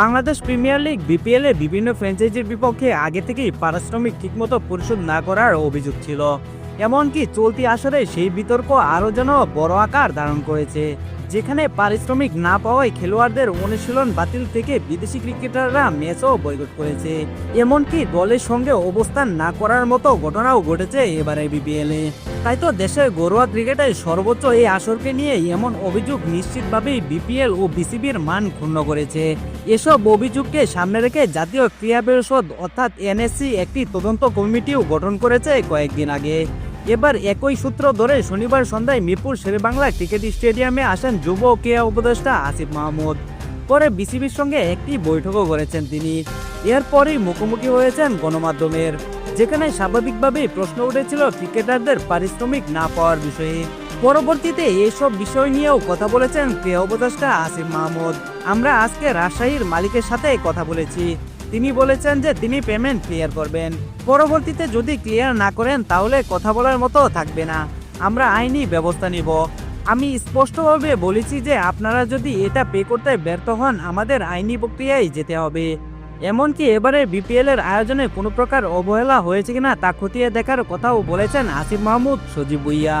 Bangladesh premier league, BPL বিভিন্ন ফ্র্যাঞ্চাইজির বিপক্ষে আগে থেকেই পারিশ্রমিক ঠিকমতো পরিশোধ না করার অভিযোগ ছিল। এমনকি চলতি আসরে সেই বিতর্ক আরও যেন বড় আকার ধারণ করেছে। যেখানে পারিশ্রমিক না পাওয়ায় খেলোয়াড়দের অনুশীলন বাতিল থেকে বিদেশি ক্রিকেটাররা ম্যাচও বয়কট করেছে। এমনকি দলের সঙ্গে অবস্থান না করার মতো ঘটনাও ঘটেছে এবারে বিপিএল তাই তো দেশের ঘরোয়া ক্রিকেটের সর্বোচ্চ এই আসরকে নিয়ে এমন অভিযোগ নিশ্চিতভাবেই বিপিএল ও বিসিবির মান ক্ষুণ্ণ করেছে। এসব অভিযোগকে সামনে রেখে জাতীয় ক্রীড়া পরিষদ অর্থাৎ এনএসসি একটি তদন্ত কমিটিও গঠন করেছে কয়েকদিন আগে। এবার একই সূত্র ধরে শনিবার সন্ধ্যায় মিরপুর শেরেবাংলা ক্রিকেট স্টেডিয়ামে আসেন যুব ক্রীড়া উপদেষ্টা আসিফ মাহমুদ। পরে বিসিবির সঙ্গে একটি বৈঠকও করেছেন তিনি। এরপরেই মুখোমুখি হয়েছেন গণমাধ্যমের, যেখানে স্বাভাবিকভাবেই প্রশ্ন উঠেছিল ক্রিকেটারদের পারিশ্রমিক না পাওয়ার বিষয়ে। পরবর্তীতে এইসব বিষয় নিয়েও কথা বলেছেন ক্রীড়া উপদেষ্টা আসিফ মাহমুদ। আমরা আজকে রাজশাহীর মালিকের সাথে কথা বলেছি। তিনি বলেছেন যে তিনি পেমেন্ট ক্লিয়ার করবেন। পরবর্তীতে যদি ক্লিয়ার না করেন, তাহলে কথা বলার মতো থাকবে না। আমরা আইনি ব্যবস্থা নিব। আমি স্পষ্টভাবে বলেছি যে আপনারা যদি এটা পে করতে ব্যর্থ হন, আমাদের আইনি প্রক্রিয়ায় যেতে হবে। এমনকি এবারে বিপিএল এর আয়োজনে কোনো প্রকার অবহেলা হয়েছে কিনা তা খতিয়ে দেখার কথাও বলেছেন আসিফ মাহমুদ সজীব ভুইয়া।